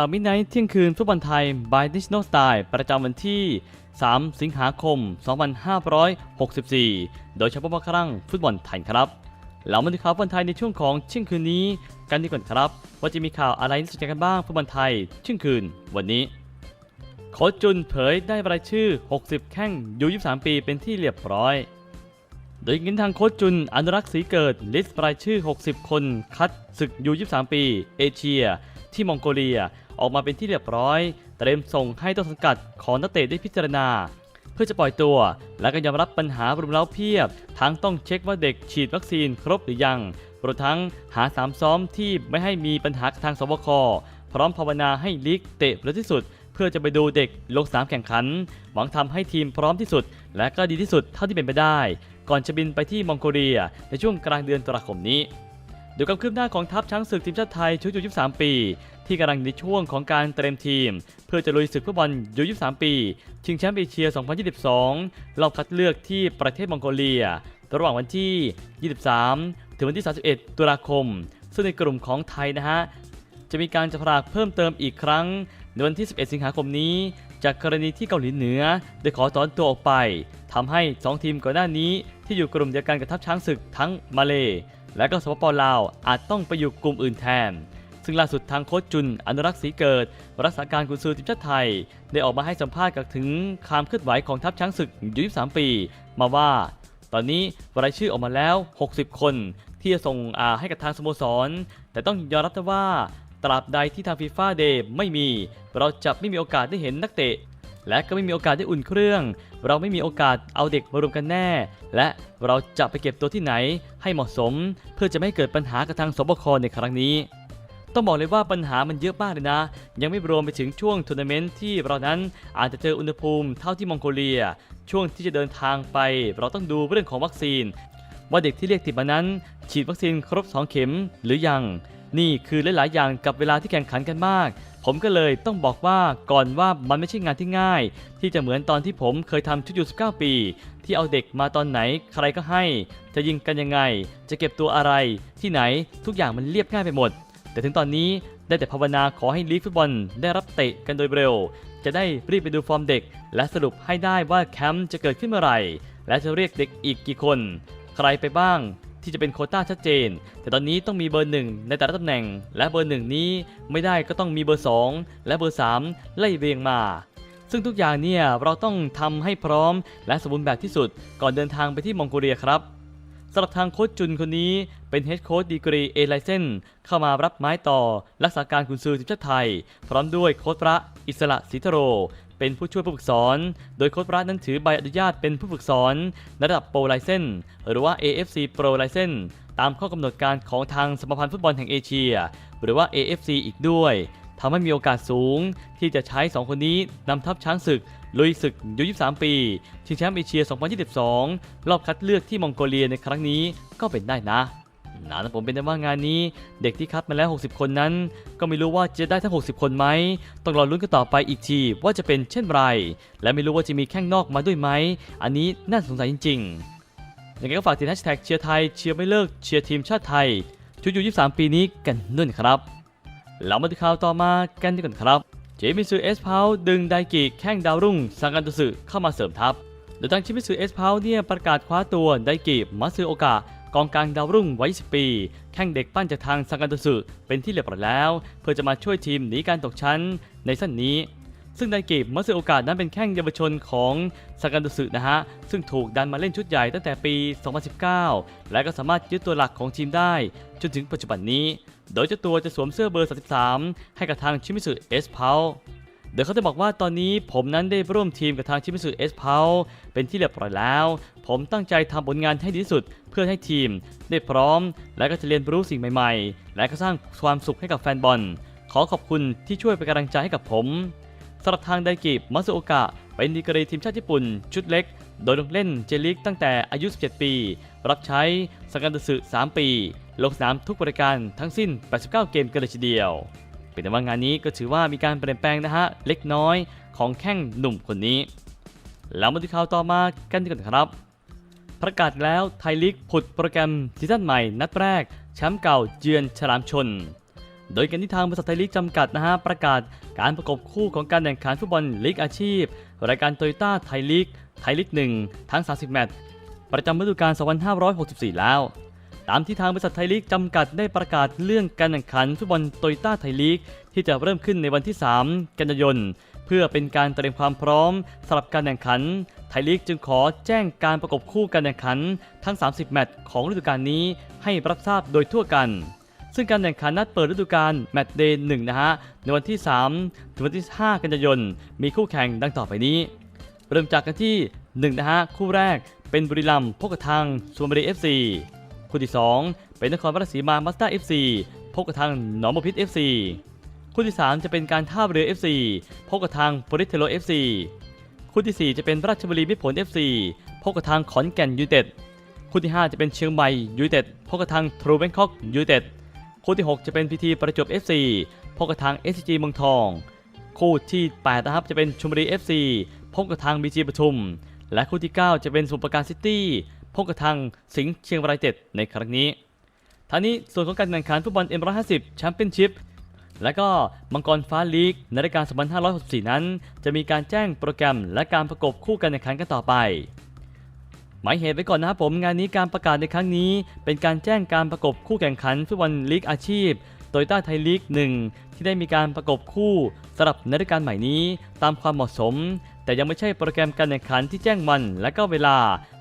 ข่าวมิดไนท์เที่ยงคืนฟุตบอลไทย by Digital Style ประจำวันที่ 3 สิงหาคม 2564 โดยเฉพาะครั้งฟุตบอลไทยครับเรามาดูข่าวฟุตบอลไทยในช่วงของเที่ยงคืนนี้กันดีกว่าครับ ว่าจะมีข่าวอะไรน่าสนใจกันบ้างฟุตบอลไทยเที่ยงคืน วันนี้โคจุนเผยได้รายชื่อ 60 แข้งยู23 ปีเป็นที่เรียบร้อย โดยยินทางโคจุนอนุรักษ์ศรีเกิดลิสต์รายชื่อ 60 คน คัดศึกยู23 ปี เอเชีย ที่มองโกเลียออกมาเป็นที่เรียบร้อย เตรียมส่งให้ต้นสังกัดของนักเตะได้พิจารณา เพื่อจะปล่อยตัว และก็ยอมรับปัญหารุมเร้าเพียบ ทั้งต้องเช็คว่าเด็กฉีดวัคซีนครบหรือยังรวมทั้งหาสามซ้อมที่ไม่ให้มีปัญหาทางสบคพร้อมภาวนาให้ลีกเตะเร็วที่สุด เพื่อจะไปดูเด็กลงสนามแข่งขัน หวังทำให้ทีมพร้อมที่สุด และก็ดีที่สุดเท่าที่เป็นไปได้ ก่อนจะบินไปที่มองโกเลียในช่วงกลางเดือนตุลาคมนี้ ดูความคืบหน้าของทัพช้างศึกทีมชาติไทยชุดยู23 ปี ที่กำลังในช่วงของการเตรียมทีม เพื่อจะลุยศึกฟุตบอลยู23 ปี ชิงแชมป์เอเชีย 2022 รอบคัดเลือกที่ประเทศมองโกเลีย ระหว่างวันที่ 23 ถึงวันที่ 31 ตุลาคม ซึ่งในกลุ่มของไทยนะฮะ จะมีการจับฉลากเพิ่มเติมอีกครั้ง ในวันที่ 11 สิงหาคมนี้ จากกรณีที่เกาหลีเหนือได้ขอถอนตัวออกไปทำให้ 2 ทีมก่อนหน้านี้ ที่อยู่กลุ่มเดียวกันกับทัพช้างศึกทั้งมาเลและก็สปปลาวอาจต้องไปอยู่กลุ่มอื่นแทน ซึ่งล่าสุดทางโค้ชจุนอนุรักษ์ศรีเกิด รักษาการกุนซือทีมชาติไทย ได้ออกมาให้สัมภาษณ์กับถึงความเคลื่อนไหวของทัพช้างศึกยู23 ปี มาว่า ตอนนี้รายชื่อออกมาแล้ว 60 คน ที่จะส่งอาให้กับทางสโมสร แต่ต้องยอมรับว่าตราบใดที่ทางฟีฟ่าเดย์ไม่มี เราจะไม่มีโอกาสได้เห็นนักเตะ และก็ไม่มีโอกาสได้อุ่นเครื่อง เราไม่มีโอกาสเอาเด็กมารวมกันแน่ และเราจะไปเก็บตัวที่ไหนให้เหมาะสม เพื่อจะไม่ให้เกิดปัญหากับทางสบคในครั้งนี้ ต้องบอกเลยว่าปัญหามันเยอะมากเลยนะ ยังไม่รวมไปถึงช่วงทัวร์นาเมนต์ที่เรานั้นอาจจะเจออุณหภูมิเท่าที่มองโกเลีย ช่วงที่จะเดินทางไป เราต้องดูเรื่องของวัคซีน ว่าเด็กที่เรียกติดมานั้น ฉีดวัคซีนครบ 2 เข็มหรือยัง นี่คือหลายๆอย่างกับเวลาที่แข่งขันกันมาก ผมก็เลยต้องบอกว่าก่อนว่ามันไม่ใช่งานที่ง่าย ที่จะเหมือนตอนที่ผมเคยทำชุดยู19 ปี ที่เอาเด็กมาตอนไหนใครก็ให้ จะยิงกันยังไง จะเก็บตัวอะไร ที่ไหนทุกอย่างมันเรียบง่ายไปหมด แต่ถึงตอนนี้ได้แต่ภาวนาขอให้ลีกฟุตบอลได้รับเตะกันโดยเร็ว จะได้รีบไปดูฟอร์มเด็ก และสรุปให้ได้ว่าแคมป์จะเกิดขึ้นเมื่อไหร่ และจะเรียกเด็กอีกกี่คน ใครไปบ้าง ที่จะเป็นโคต้าชัดเจน แต่ตอนนี้ต้องมีเบอร์หนึ่งในแต่ละตำแหน่ง และเบอร์หนึ่งนี้ไม่ได้ก็ต้องมีเบอร์ 2 และเบอร์ 3 ไล่เรียงมา ซึ่งทุกอย่างเนี่ยเราต้องทำให้พร้อมและสมบูรณ์แบบที่สุดก่อนเดินทางไปที่มองโกเลียครับสำหรับทางโค้ชจุนคนนี้เป็นเฮดโค้ชดีกรีเอไลเซนเข้ามารับไม้ต่อ รักษาการกุนซือทีมชาติไทย พร้อมด้วยโค้ชพระอิสระศรีทโร เป็นผู้ช่วยผู้ฝึกสอน โดยโค้ชพระนั้นถือใบอนุญาตเป็นผู้ฝึกสอนระดับโปรไลเซนหรือว่า AFC Pro License ตามข้อกำหนดการของทางสมาพันธ์ฟุตบอลแห่งเอเชีย หรือว่า AFC อีกด้วยทำให้มีโอกาสสูง ที่จะใช้ 2 คนนี้นำทัพช้างศึก ลุยศึกยู23 ปีชิงแชมป์เอเชีย 2022 รอบคัดเลือกที่มองโกเลียในครั้งนี้ก็เป็นได้นะ นะนะผมเป็นได้ว่างานนี้เด็กที่คัดมาแล้ว 60 คนนั้น ก็ไม่รู้ว่าจะได้ทั้ง 60 คนไหมต้องรอลุ้นกันต่อไปอีกทีว่าจะเป็นเช่นไร และไม่รู้ว่าจะมีแข้งนอกมาด้วยไหม อันนี้น่าสงสัยจริงๆยังไงก็ฝากติดแฮชแท็กเชียร์ไทยเชียร์ไม่เลิกเชียร์ทีมชาติไทยชุดยู23 ปีนี้กันด้วยนครับเรามาดูข่าวต่อมากันดีกว่าครับเจมิซูเอสพาวดึงไดกิแข้งดาวรุ่งสังกันตุสึเข้ามาเสริมทัพโดยทางชิมิซูเอสพาวเนี่ยประกาศคว้าตัวไดกิมัตสึโอกะ กองกลางดาวรุ่งวัย10ปี แข้งเด็กปั้นจากทางสังกันตุสึเป็นที่เรียบร้อยแล้ว เพื่อจะมาช่วยทีมหนีการตกชั้นในสั้นนี้ ซึ่งไดกิมัสโอกะนั้นเป็นแข้งเยาวชนของสังกันตุสึนะฮะ ซึ่งถูกดันมาเล่นชุดใหญ่ตั้งแต่ปี 2019 และก็สามารถยึดตัวหลักของทีมได้ จนถึงปัจจุบันนี้ โดยเจ้าตัวจะสวมเสื้อเบอร์ 33 ให้กับทางชิมิสึเอสพาว โดยเขาจะบอกว่าตอนนี้ผมนั้นได้ร่วมทีมกับทางชิมิสึเอสพาวเป็นที่เรียบร้อยแล้ว ผมตั้งใจทำผลงานให้ดีที่สุด เพื่อให้ทีม ได้พร้อม และก็จะเรียนรู้สิ่งใหม่ๆ และก็สร้างความสุขให้กับแฟนบอล ขอขอบคุณที่ช่วยเป็นกำลังใจให้กับผมสำหรับทางไดกิมัสโอกะเป็นดีกรีทีมชาติญี่ปุ่น ชุดเล็ก โดยลงเล่นเจลิกตั้งแต่อายุ 17 ปี รับใช้สังกัดสึ3ปี ลงสนามทุกบริการทั้งสิ้น 89 เกมกันเลยทีเดียว เป็นแต่ว่างานนี้ก็ถือว่ามีการเปลี่ยนแปลงนะฮะเล็กน้อยของแข้งหนุ่มคนนี้ แล้วมาดูข่าวต่อมากันดีกว่าครับ ประกาศแล้วไทยลีกผุดโปรแกรมซีซั่นใหม่นัดแรกแชมป์เก่าเยือนฉลามชน โดยการที่ทางบริษัทไทยลีกจำกัดนะฮะประกาศการประกบคู่ของการแข่งขันฟุตบอลลีกอาชีพ รายการโตโยต้าไทยลีกไทยลีก1ทั้ง 30 แมตช์ประจำฤดูกาล 2564 แล้ว ตามที่ทางบริษัทไทยลีกจำกัดได้ประกาศเลื่อนการแข่งขันฟุตบอลโตโยต้าไทยลีก ที่จะเริ่มขึ้นในวันที่ 3 กันยายนเพื่อเป็นการเตรียมความพร้อมสำหรับการแข่งขัน ไทยลีกจึงขอแจ้งการประกบคู่การแข่งขันทั้ง 30 แมตช์ของฤดูกาลนี้ให้รับทราบโดยทั่วกัน ซึ่งการแข่งขันนัดเปิดฤดูกาลแมตช์เดย์หนึ่งนะฮะในวันที่ 3 ถึงวันที่ 5 กันยายนมีคู่แข่งดังต่อไปนี้ เริ่มจากกันที่1นะฮะคู่แรกเป็นบุรีรัมย์พบกับทางสุพรรณบุรี FC คู่ที่ 2 เป็นนครราชสีมามาสเตอร์ FC พบกับทางหนองบัวพิษ FC คู่ที่ 3 จะเป็นการท่าเรือ FC พบกับทางโปริเทโล FC คู่ทีสี่4 จะเป็นราชบุรีมิตรผล FC พบกับทางขอนแก่นยูไนเต็ดคู่ที่ 5 จะเป็นเชียงใหม่ยูไนเต็ดพบกับทางทรูแบงคอกยูไนเต็ดคู่ที่ 6 จะเป็นพีทีประจวบ FC พบกับทาง SCG เมืองทอง คู่ที่8นะครับจะเป็นชลบุรี FC พบกับทาง BG ปทุม และคู่ที่ 9 จะเป็นสมุทรปราการซิตี้ พบกับทางสิงห์เชียงรายเจ็ดในครั้งนี้ทางนี้ส่วนของการแข่งขันฟุตบอล M150 แชมเปี้ยนชิพและก็มังกรฟ้าลีกในรายการ 2564 นั้น จะมีการแจ้งโปรแกรมและการประกบคู่การแข่งขันกันต่อไป หมายเหตุไว้ก่อนนะครับผมงานนี้การประกาศในครั้งนี้ เป็นการแจ้งการประกบคู่แข่งขันฟุตบอลลีกอาชีพโตโยต้าไทยลีก 1 ที่ได้มีการประกบคู่สำหรับในรายการใหม่นี้ ตามความเหมาะสม แต่ยังไม่ใช่โปรแกรมการแข่งขันที่แจ้งวันและก็เวลา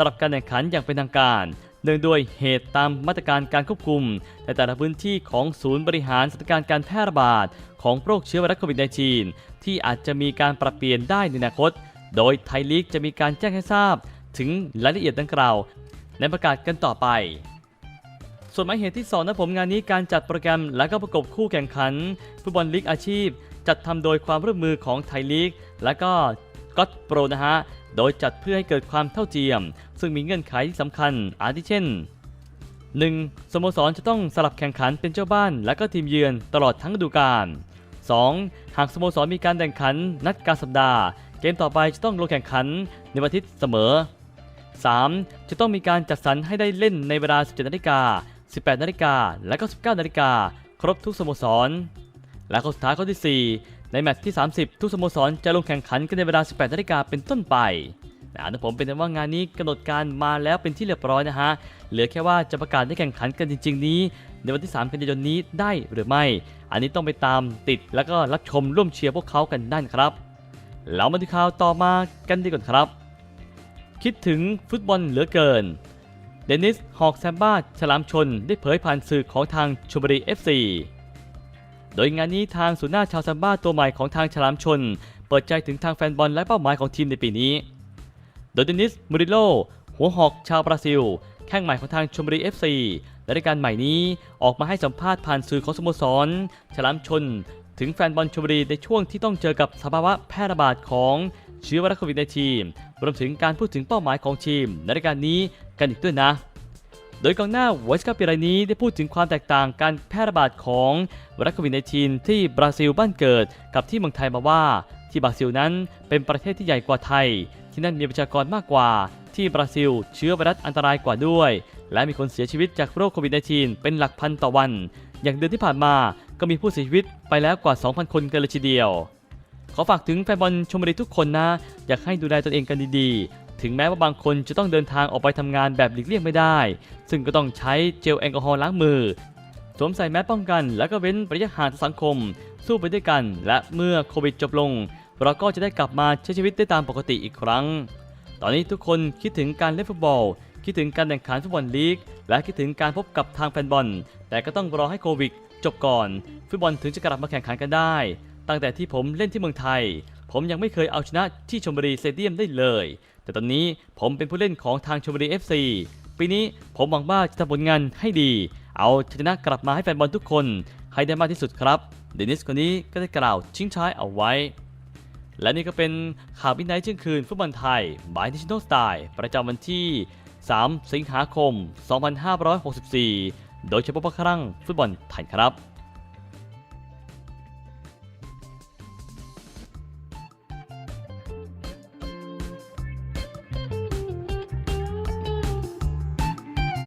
สำหรับการแข่งขันอย่างเป็นทางการ เนื่องด้วยเหตุตามมาตรการการควบคุมในแต่ละพื้นที่ของศูนย์บริหารสถานการณ์การแพร่ระบาดของโรคเชื้อไวรัสโควิด -19 ที่อาจจะมีการปรับเปลี่ยนได้ในอนาคต โดยไทยลีกจะมีการแจ้งให้ทราบถึงรายละเอียดดังกล่าวในประกาศกันต่อไป ส่วนหมายเหตุที่2นะผมงานนี้การจัดโปรแกรมและก็ประกบคู่แข่งขันฟุตบอลลีกอาชีพ จัดทำโดยความร่วมมือของไทยลีก และก็ ก็ตโปรนะฮะ โดยจัดเพื่อให้เกิดความเท่าเทียม ซึ่งมีเงื่อนไขที่สำคัญ อาทิเช่น 1. สโมสรจะต้องสลับแข่งขันเป็นเจ้าบ้าน และก็ทีมเยือนตลอดทั้งฤดูกาล 2. หากสโมสรมีการแข่งขันนัดกลารสัปดาห์ เกมต่อไปจะต้องลงแข่งขันในวันอาทิตย์เสมอ 3. จะต้องมีการจัดสรรให้ได้เล่นในเวลา 17นาฬิกา18นาฬิกาและก็19นาฬิกาครบทุกสโมสร และข้อสุดท้ายข้อที่ 4 ในแมตช์ที่ 30 ทุกสโมสรจะลงแข่งขันกันในเวลา 18นาฬิกาเป็นต้นไปนะนะผมเป็นว่างานนี้กำหนดการมาแล้วเป็นที่เรียบร้อยนะฮะ เหลือแค่ว่าจะประกาศได้แข่งขันกันจริง ๆ นี้ ในวันที่ 3 กันยายนนี้ได้หรือไม่ อันนี้ต้องไปตามติดแล้วก็รับชมร่วมเชียร์พวกเขากันได้นครับเรามาดูข่าวต่อมากันดีกว่าครับ คิดถึงฟุตบอลเหลือเกิน เดนิส ฮอกแซมบ้า ฉลามชน ได้เผยผ่านสื่อของทางชมบุรี FC โดยงานนี้ทางศูนย์หน้าชาวแซมบ้าตัวใหม่ของทางฉลามชน เปิดใจถึงทางแฟนบอลและเป้าหมายของทีมในปีนี้ โดยเดนิสมูริโล หัวหอกชาวบราซิล แข้งใหม่ของทางชมบุรี FC และรายการใหม่นี้ออกมาให้สัมภาษณ์ผ่านสื่อของสโมสร ฉลามชน ถึงแฟนบอลชมบุรีในช่วงที่ต้องเจอกับสภาวะแพร่ระบาดของเชื้อไวรัสโควิด -19 รวมถึงการพูดถึงเป้าหมายของทีมในรายการนี้กันอีกด้วยนะ โดยกองหน้าไวสกาปีรายนี้ได้พูดถึงความแตกต่างการแพร่ระบาดของไวรัสโควิด -19 ที่บราซิลบ้านเกิดกับที่เมืองไทยมาว่า ที่บราซิลนั้นเป็นประเทศที่ใหญ่กว่าไทย ที่นั่นมีประชากรมากกว่า ที่บราซิลเชื้อไวรัสอันตรายกว่าด้วย และมีคนเสียชีวิตจากโรคโควิด -19 เป็นหลักพันต่อวัน อย่างเดือนที่ผ่านมาก็มีผู้เสียชีวิตไปแล้วกว่า 2,000 คนกันเลยทีเดียวขอฝากถึงแฟนบอลชมบุรีทุกคนนะ อยากให้ดูแลตนเองกันดีๆ ถึงแม้ว่าบางคนจะต้องเดินทางออกไปทำงานแบบหลีกเลี่ยงไม่ได้ ซึ่งก็ต้องใช้เจลแอลกอฮอล์ล้างมือ สวมใส่แมสป้องกัน แล้วก็เว้นระยะห่างสังคม สู้ไปด้วยกัน และเมื่อโควิดจบลง เราก็จะได้กลับมาใช้ชีวิตได้ตามปกติอีกครั้ง ตอนนี้ทุกคนคิดถึงการเล่นฟุตบอล คิดถึงการแข่งขันฟุตบอลลีก และคิดถึงการพบกับทางแฟนบอล แต่ก็ต้องรอให้โควิดจบก่อน ฟุตบอลถึงจะกลับมาแข่งขันกันได้ ตั้งแต่ที่ผมเล่นที่เมืองไทย ผมยังไม่เคยเอาชนะที่ชมบุรีสเตเดียมได้เลย แต่ตอนนี้ผมเป็นผู้เล่นของทางชมบุรี FC ปีนี้ผมหวังว่าจะทำผลงานให้ดี เอาชนะกลับมาให้แฟนบอลทุกคนให้ได้มากที่สุดครับ เดนิสคนนี้ก็ได้กล่าวชิงช้ายเอาไว้ และนี่ก็เป็นข่าววินัยเที่ยงคืนฟุตบอลไทย by National Style ประจำวันที่ 3 สิงหาคม 2564 โดยเฉพาะครั้งฟุตบอลไทยครับ